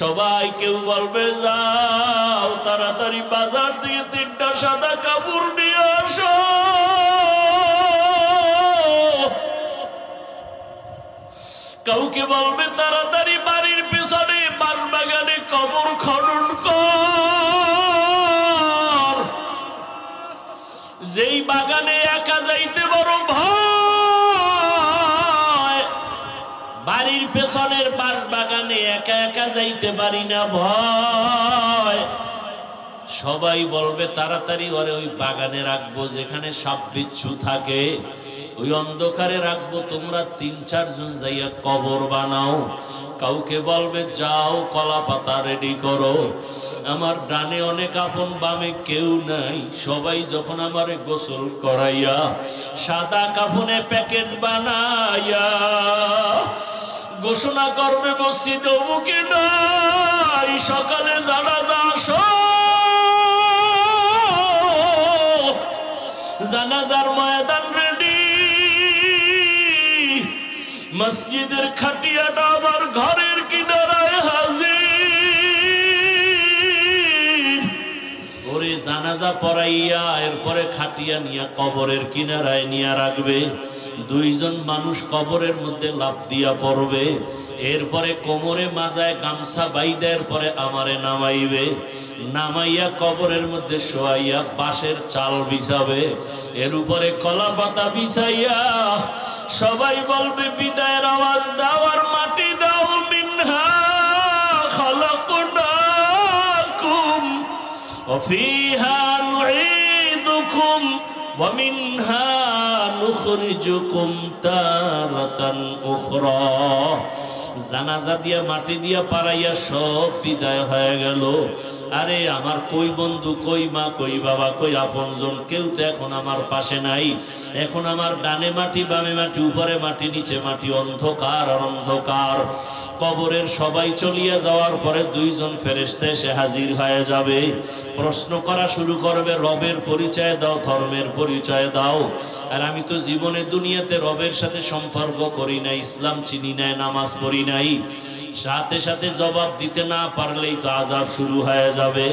সবাই কেউ বলবে, যাও তাড়াতাড়ি বাজার থেকে তিনটা সাদা কাপড় নিয়ে আসো। কাউকে বলবে, তাড়াতাড়ি বাড়ির পিছনে বাস বাগানে কবর খনন কর। যেই বাগানে একা যাইতে বড় ভয় পেছনের বাস বাগানে একা একা যাইতে পারি না ভয়। সবাই বলবে, তাড়াতাড়ি ওরে ওই বাগানে রাখব যেখানে সাপ বিচ্ছু থাকে। ওই অন্ধকারে রাখব। তোমরা তিন, চারজন যাইয়া কবর বানাও। কাউকে বলবে, যাও, কলা পাতা রেডি করো। আমার ডানে অনেক আপন, বামে কেউ নাই। সবাই যখন আমারে গোসল করাইয়া সাদা কাফনে প্যাকেট বানাইয়া ঘোষণা করবে মসজিদ অমুকে নাই সকালে জানাজা আসো। জানাজার ময়দান রেডি মসজিদের খাটিয়াটা আমার ঘরের জানাজা পড়াইয়া এরপরে খাটিয়া নিয়া কবরের কিনারায় নিয়া রাখবে। দুইজন মানুষ কবরের মধ্যে লাভ দিয়া পড়বে। এরপরে কোমরে মাজায় গামছা বাইদের পরে আমারে নামাইবে। নামাইয়া কবরের মধ্যে শোয়াইয়া বাঁশের চাল বিছাবে। এর উপরে কলা পাতা বিছাইয়া সবাই বলবে, বিদায়ের আওয়াজ দাও আর মাটি দাও মিনহা। وفيها نعيدكم ومنها نخرجكم تارة أخرى জানাজা দিয়া মাটি দিয়া পাড়াইয়া সব বিদায় হয়ে গেল আরে, আমার কই বন্ধু, কই মা, কই বাবা, কই আপনজন? কেউ তো এখন আমার পাশে নাই। এখন আমার ডানে মাটি, বামে মাটি, উপরে মাটি, নিচে মাটি, অন্ধকার অন্ধকার। কবরের সবাই চলিয়া যাওয়ার পরে দুইজন ফেরেস্তা এসে হাজির হয়ে যাবে। প্রশ্ন করা শুরু করবে, রবের পরিচয় দাও, ধর্মের পরিচয় দাও। আর আমি তো জীবনে দুনিয়াতে রবের সাথে সম্পর্ক করি না ইসলাম চিনি নাই, নামাজ পড়ি নাই। সাথে সাথে জবাব দিতে না পারলেই তো আজাব শুরু হয়ে যাবে।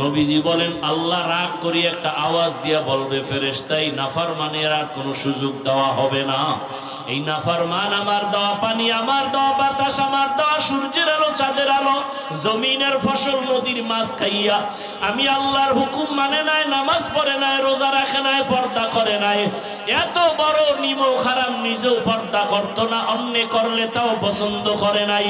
নবীজি বলেন, আল্লাহ রাগ করি একটা আওয়াজ দিয়া বলবে ফেরেস্তাই নাফার মানের আর কোনো সুযোগ দেওয়া হবে না। এই নাফার মান আমার দেওয়া পানি, আমার দেওয়া বাতাস, আমার দেওয়া সূর্যের আলো, চাঁদের আলো, জমিনের ফসল, নদীর মাছ খাইয়া আমি আল্লাহর হুকুম মানে নাই, নামাজ পড়ে নাই, রোজা রাখে নাই, পর্দা করে নাই। এত বড় নিম খারাপ নিজেও পর্দা করতো না, অন্য করলে তাও পছন্দ করে নাই।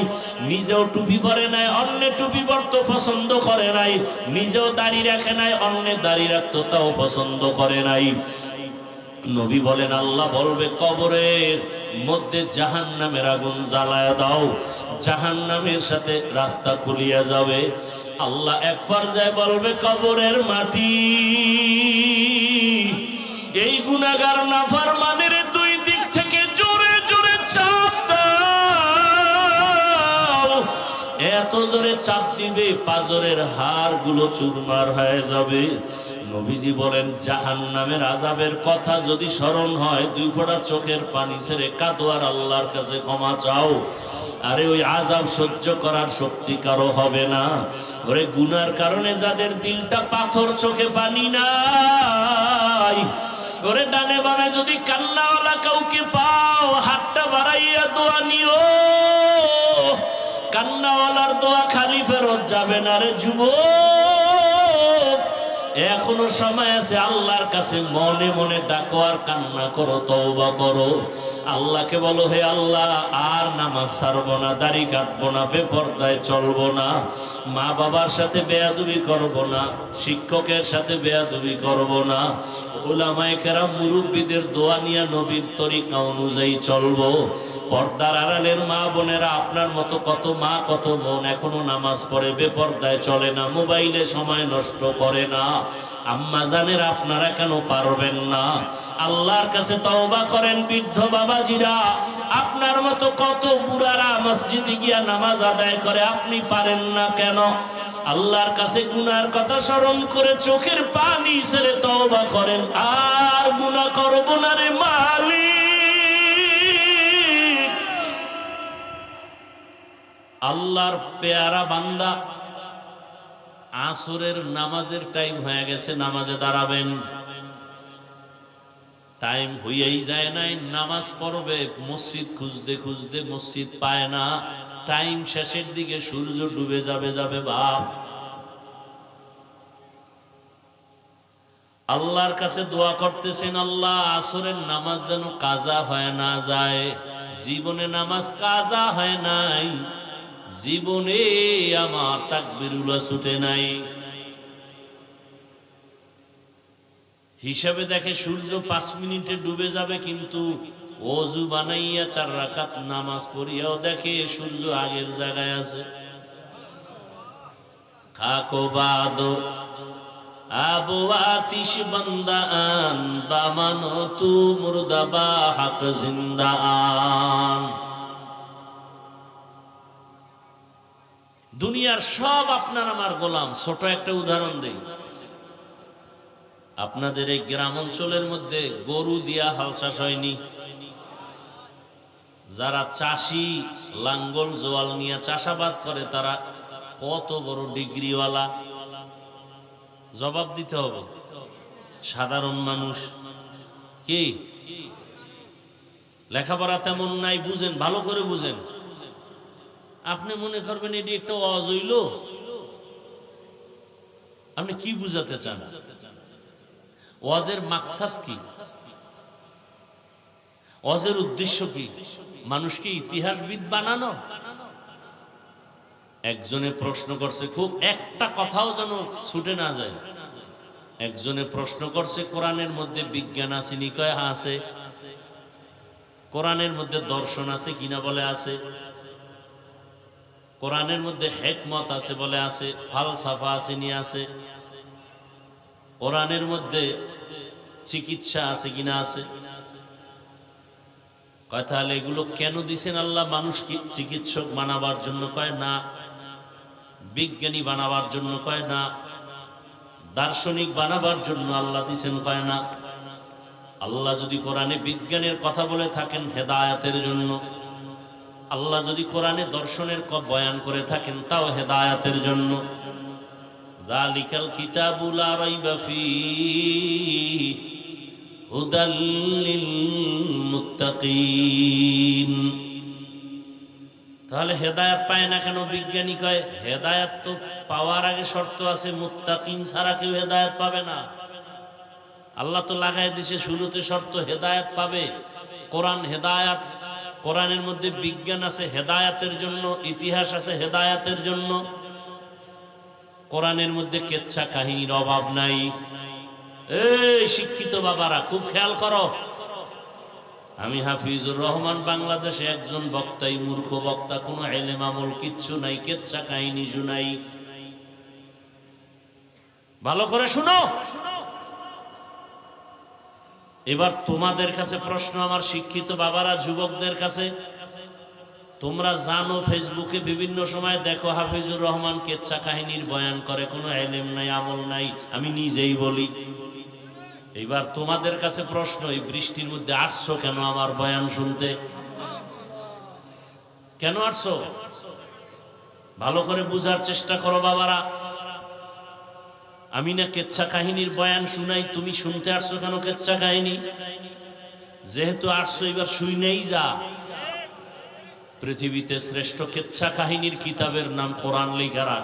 নিজেও টুপি পরে নাই, অন্য টুপি পরতো পছন্দ করে নাই। নিজেও দাড়ি রাখে নাই, অন্য দাড়ি রাখতো তাও পছন্দ করে নাই। নবী বলেন, আল্লাহ বলবে, কবরের মধ্যে জাহান নামের আগুন জ্বালায় দাও জাহান নামের সাথে রাস্তা খুলিয়া যাবে। আল্লাহ এক পর্যায়ে বলবে, কবরের মাটি, এই গুনাগার নাফার মানের জোরে চাপ দিবে, পাজরের হাড়গুলো চুরমার হয়ে যাবে। নবীজি বলেন জাহান নামের আজাবের কথা যদি স্মরণ হয়, দুই ফোঁটা চোখের পানি ছেড়ে কাঁদো আর আল্লাহর কাছে ক্ষমা চাও। আরে ওই আজাব সহ্য করার শক্তি কারও হবে না। ওরে গুনার কারণে যাদের দিলটা পাথর, চোখে পানি নাই। ওরে ডানে বামে যদি কান্নাওয়ালা কাউকে পাও, হাতটা বাড়াইয়া দোয়া নিও। কান্নাওয়ালার দোয়া খালি ফেরত যাবে না রে যুব এখনও সময় আছে আল্লাহর কাছে মনে মনে ডাকো আর কান্না করো, তওবা করো। আল্লাহকে বলো, হে আল্লাহ, আর নামাজ ছাড়বো না, দাড়ি কাটবো না, বেপর্দায় চলবো না, মা বাবার সাথে বেয়াদুবি করব না, শিক্ষকের সাথে বেয়াদুবি করব না ওলামায়ে কেরাম, মুরব্বীদের দোয়া নিয়ে নবীর তরিকা অনুযায়ী চলবো। পর্দার আড়ালের মা বোনেরা আপনার মতো কত মা, কত বোন এখনও নামাজ পড়ে, বেপর্দায় চলে না, মোবাইলে সময় নষ্ট করে না। আম্মা জানের আপনারা কেন পারবেন না? আল্লাহর কাছে তওবা করেন বৃদ্ধ বাবাজিরা। আপনার মতো কত বুড়ারা মসজিদে গিয়া নামাজ আদায় করে, আপনি পারেন না কেন? আল্লাহর কাছে গুনার কথা স্মরণ করে চোখের পানি ছেড়ে তওবা করেন। আর গুনাহ করব না রে মালিক। আল্লাহর পেয়ারা বান্দা আসরের নামাজের টাইম হয়ে গেছে, নামাজে দাঁড়াবেন। টাইম হইয়াই যায় নাই, নামাজ পড়বে, মসজিদ খুঁজতে খুঁজতে মসজিদ পায় না। টাইম শেষের দিকে সূর্য ডুবে যাবে যাবে বাপ। আল্লাহর কাছে দোয়া করতেছেন, আল্লাহ, আসরের নামাজ যেন কাজা হয় না যায়। জীবনে নামাজ কাজা হয় নাই। জীবনে আমার তাকবিরুল্লাহ ছুটে নাই। হিসাবে দেখে সূর্য পাঁচ মিনিটে ডুবে যাবে, কিন্তু অজু বানাইয়া চার রাকাত নামাজ পড়িয়াও দেখে সূর্য আগের জায়গায় আছে। খাকো বাদো, আবু আতিশ বান্দা আন বা মানো তু মুর্দা বা হাক জিন্দা আন দুনিয়ার সব আপনার আমার গোলাম। ছোট একটা উদাহরণ দেই। আপনাদের এই গ্রাম অঞ্চলের মধ্যে গরু দিয়া হাল চাষ হয়নি। যারা চাষি, লাঙ্গল, জোয়াল নিয়ে চাষাবাদ করে, তারা কত বড় ডিগ্রিওয়ালা? জবাব দিতে হবে। সাধারণ মানুষ। কি? লেখাপড়া তেমন নাই, বুঝেন, ভালো করে বুঝেন। আপনি মনে করবেন এটি একটা অজ হইল? আপনি কি বুঝাতে চান? ওয়াজের মাকসাদ কি? ওয়াজের উদ্দেশ্য কি? মানুষকে ইতিহাসবিদ বানানো? একজনে প্রশ্ন করছে, খুব একটা কথাও যেন ছুটে না যায়। একজনে প্রশ্ন করছে, কোরআনের মধ্যে বিজ্ঞান আছে নিকয় আছে। কোরআনের মধ্যে দর্শন আছে কিনা বলে আছে। কোরআনের মধ্যে হেকমত আছে বলে আছে, ফালসাফা আছে নিয়ে আছে। কোরআনের মধ্যে চিকিৎসা আছে কিনা আছে? কয়, তাহলে এগুলো কেন দিছেন আল্লাহ? মানুষকে চিকিৎসক বানাবার জন্য কয় না? বিজ্ঞানী বানাবার জন্য কয় না? দার্শনিক বানাবার জন্য আল্লাহ দিছেন কয় না? আল্লাহ যদি কোরআনে বিজ্ঞানের কথা বলে থাকেন হেদায়াতের জন্য। আল্লাহ যদি কোরআনে দর্শনের বয়ান করে থাকেন, তাও হেদায়াতের জন্য। তাহলে হেদায়াত পায় না কেন বিজ্ঞানী কয়, হেদায়াত তো পাওয়ার আগে শর্ত আছে, মুত্তাকিন ছাড়া কেউ হেদায়াত পাবে না। আল্লাহ তো লাগাই দিছে, শুরুতে শর্ত হেদায়াত পাবে। কোরআন হেদায়াত কোরআনের মধ্যে বিজ্ঞান আছে হেদায়াতের জন্য, ইতিহাস আছে হেদায়াতের জন্য। কোরআনের মধ্যে কেচ্ছা কাহিনীর অভাব নাই। এই শিক্ষিত বাবারা, খুব খেয়াল করো। আমি হাফিজুর রহমান, বাংলাদেশে একজন বক্তাই, মূর্খ বক্তা, কোনো এলেম আমল কিচ্ছু নাই, কেচ্ছা কাহিনী শুনাই। ভালো করে শুনো। এবার তোমাদের কাছে প্রশ্ন, আমার শিক্ষিত বাবারা, যুবকদের কাছে। তোমরা জানো, ফেসবুকে বিভিন্ন সময় দেখো, হাফিজুর রহমান কেচ্ছা কাহিনীর বয়ান করে, কোনো এলেম নাই, আমল নাই, আমি নিজেই বলি। এবার তোমাদের কাছে প্রশ্ন, এই বৃষ্টির মধ্যে আসছো কেন আমার বয়ান শুনতে? কেন আসছো? ভালো করে বুঝার চেষ্টা করো, বাবারা। আমি না কেচ্ছা কাহিনীর বয়ান শুনাই, তুমি শুনতে আসছো কেন কেচ্ছা কাহিনী? যেহেতু আসছো, এবার শুই নেই যা। পৃথিবীতে শ্রেষ্ঠ কেচ্ছা কাহিনীর কিতাবের নাম কোরআন লেখারা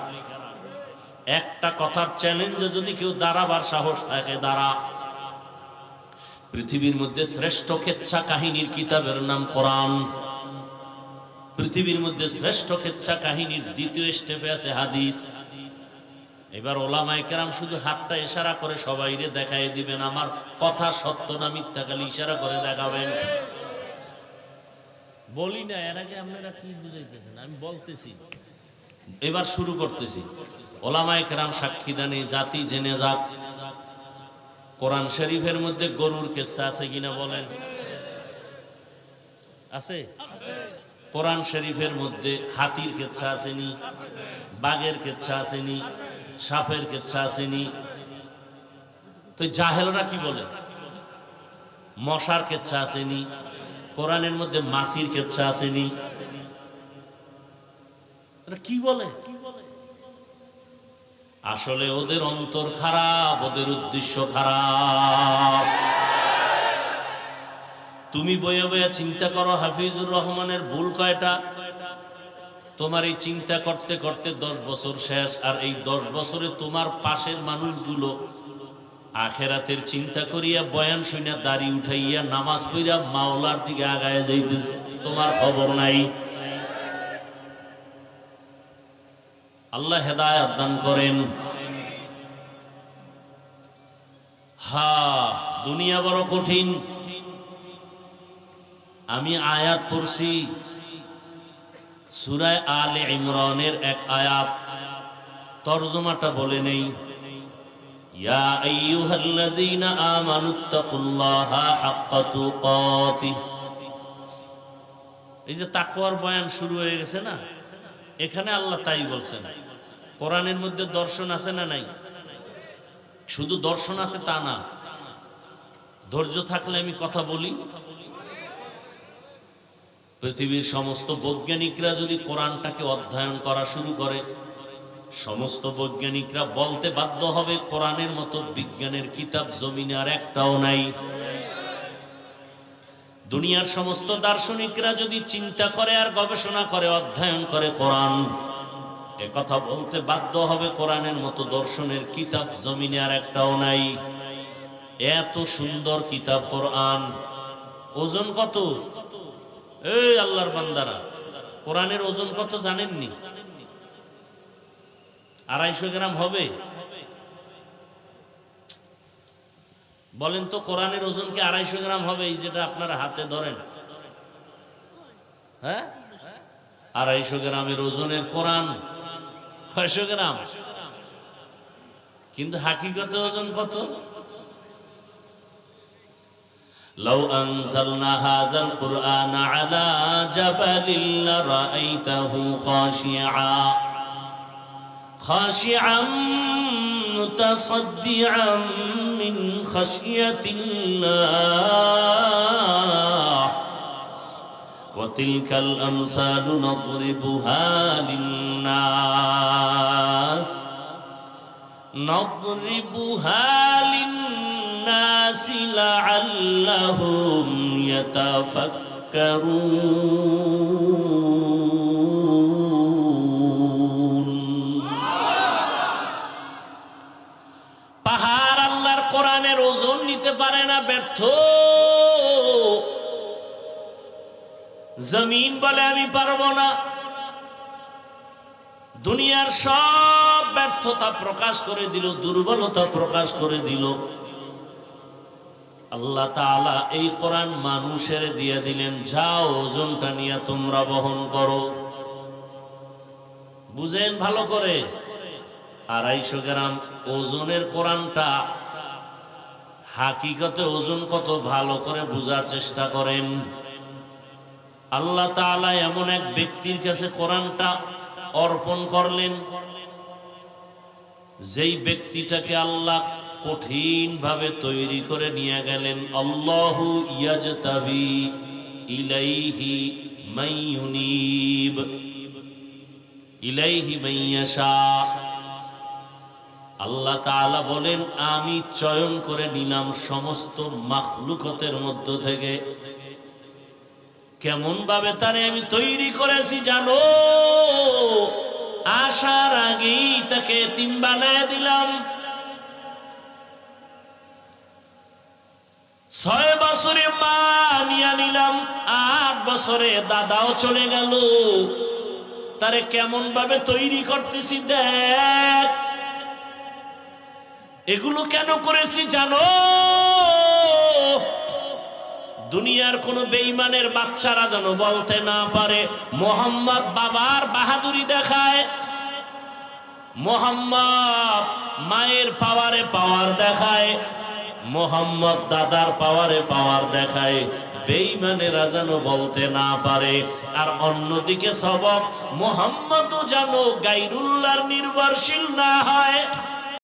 একটা কথার চ্যালেঞ্জে যদি কেউ দাঁড়াবার সাহস থাকে, দাঁড়া। পৃথিবীর মধ্যে শ্রেষ্ঠ কেচ্ছা কাহিনীর কিতাবের নাম কোরআন। পৃথিবীর মধ্যে শ্রেষ্ঠ কেচ্ছা কাহিনীর দ্বিতীয় স্টেপে আছে হাদিস। এবার ওলামায়ে কেরাম শুধু হাতটা ইশারা করে সবাইরে দেখাই দিবেন, আমার কথা সত্য না মিথ্যা খালি ইশারা করে দেখাবেন। বলি না, এর আগে আপনারা কি বুঝাইতেছেন? আমি বলতেছি। এবার শুরু করতেছি। ওলামায়ে কেরাম সাক্ষী দানি জাতি জেনে যাক, কোরআন শরীফের মধ্যে গরুর কেসা আছে কিনা বলেন। আছে? কোরআন শরীফের মধ্যে হাতির কেচ্ছা আসেনি, বাঘের কেচ্ছা আসেনি সাপের কেচ্ছা আসেনি তো জাহেলরা কি বলে? মশার কেচ্ছা আসেনি কোরআনের মধ্যে মাসির কেচ্ছা আসেনি কি বলে? আসলে ওদের অন্তর খারাপ, ওদের উদ্দেশ্য খারাপ। তুমি বয়ে বয়ে চিন্তা করো হাফিজুর রহমানের ভুল কয়টা? তোমার এই চিন্তা করতে করতে দশ বছর শেষ, আর এই দশ বছরে তোমার পাশের মানুষগুলো আখেরাতের চিন্তা করিয়া বয়ান শুনিয়া দাড়ি উঠাইয়া নামাজ পড়িয়া মাওলার দিকে আগায় যাইতেছে। তোমার খবর নাই। আল্লাহ হেদায়াত দান করেন। হা, দুনিয়া বড় কঠিন। আমি আয়াত পড়ছি। সুরায় আলে ইমরানের এক আয়াত। তর্জমাটা বলে নেই। এই যে তাকওয়ার বয়ান শুরু হয়ে গেছে না? এখানে আল্লাহ তাই বলছেন। কোরআনের মধ্যে দর্শন আছে না নাই? শুধু দর্শন আছে তা না। ধৈর্য থাকলে আমি কথা বলি। পৃথিবীর সমস্ত বৈজ্ঞানিকরা যদি কোরআনটাকে অধ্যয়ন করা শুরু করে, সমস্ত বৈজ্ঞানিকরা বলতে বাধ্য হবে কোরআনের মতো বিজ্ঞানের কিতাব জমিনে আর একটাও নাই। দুনিয়ার সমস্ত দার্শনিকরা যদি চিন্তা করে আর গবেষণা করে, অধ্যয়ন করে কোরআন কথা বলতে বাধ্য হবে কোরআনের মতো দর্শনের কিতাব জমিনে আর একটাও নাই। এত সুন্দর কিতাব কোরআন। ওজন কত? এই আল্লাহর বান্দারা, কোরআনের ওজন কত জানেননি? আড়াইশো গ্রাম হবে? বলেন তো কোরআনের ওজন কি আড়াইশো গ্রাম হবে, এই যেটা আপনারা হাতে ধরেন? হ্যাঁ? আড়াইশো গ্রামের ওজনের কোরআন ছয়শো গ্রাম? কিন্তু হাকিগত ওজন কত? لو أنزلنا هذا القرآن على جبل لرأيته خاشعا. خاشعا متصدعا من خشية الله. وتلك الأمثال نضربها للناس. نضربها للناس. لعلهم يتفكرون পাহাড় আল্লাহর কোরআনের ওজন নিতে পারে না ব্যর্থ জমিন বলে আমি পারবো না দুনিয়ার সব ব্যর্থতা প্রকাশ করে দিল দুর্বলতা প্রকাশ করে দিল আল্লাহ তাআলা এই কোরআন মানুষের দিয়ে দিলেন, যাও ওজনটা নিয়ে তোমরা বহন করো। বুঝেন ভালো করে। আড়াইশো গ্রাম ওজনের কোরআনটা হাকিকতে ওজন কত ভালো করে বোঝার চেষ্টা করেন। আল্লাহ তাআলা এমন এক ব্যক্তির কাছে কোরআনটা অর্পণ করলেন, যেই ব্যক্তিটাকে আল্লাহ কঠিন ভাবে তৈরি করে নিয়ে গেলেন, আল্লাহু ইয়াজতাবি ইলাইহি মাইয়ুনিব ইলাইহি মাইয়াশা আল্লাহ তাআলা বলেন, আমি চয়ন করে নিলাম সমস্ত মাখলুকতের মধ্য থেকে। কেমন ভাবে তারে আমি তৈরি করেছি জানো? আসার আগেই তাকে তিন বানায় দিলাম। ছয় বছরে মা নিয়ে নিলাম, আট বছরে দাদাও চলে গেল। তারে কেমন ভাবে তৈরি করতেছি দেখ। এগুলো কেন করেছি জানো? দুনিয়ার কোন বেইমানের বাচ্চারা যেন বলতে না পারে। মোহাম্মদ বাবার বাহাদুরি দেখায়। মোহাম্মদ মায়ের পাওয়ারে পাওয়ার দেখায়। মোহাম্মদ দাদার পাওয়ারে পাওয়ার দেখায়। বেইমানেরা যেন বলতে না পারে। আর অন্যদিকে সবক মোহাম্মদও যেন গাইরুল্লাহর নির্ভরশীল না হয়।